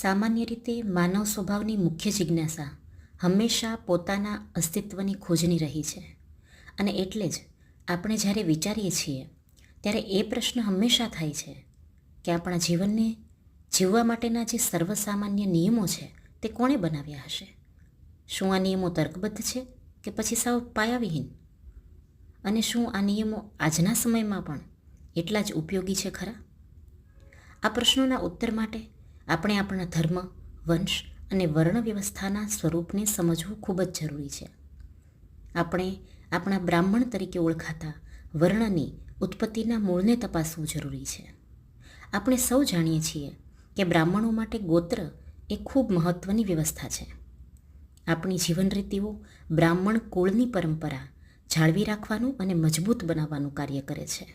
સામાન્ય રીતે માનવ સ્વભાવની મુખ્ય જિજ્ઞાસા હંમેશા પોતાના અસ્તિત્વની ખોજની રહી છે. અને એટલે જ આપણે જ્યારે વિચારીએ છીએ, ત્યારે એ પ્રશ્ન હંમેશા થાય છે કે આપણા જીવનને જીવવા માટેના જે સર્વસામાન્ય નિયમો છે, તે કોણે બનાવ્યા હશે? શું આ નિયમો તર્કબદ્ધ છે કે પછી સાવ પાયાવિહીન? અને શું આ નિયમો આજના સમયમાં પણ એટલા જ ઉપયોગી છે ખરા? આ પ્રશ્નોના ઉત્તર માટે આપણે આપણા ધર્મ, વંશ અને વર્ણ વ્યવસ્થાના સ્વરૂપને સમજવું ખૂબ જ જરૂરી છે. આપણે આપણા બ્રાહ્મણ તરીકે ઓળખાતા વર્ણની, ઉત્પત્તિના મૂળને તપાસવું જરૂરી છે. આપણે સૌ જાણીએ છીએ કે બ્રાહ્મણો માટે ગોત્ર એ ખૂબ મહત્ત્વની વ્યવસ્થા છે. આપણી જીવન રીતિઓ બ્રાહ્મણ કુળની પરંપરા જાળવી રાખવાનું અને મજબૂત બનાવવાનું કાર્ય કરે છે.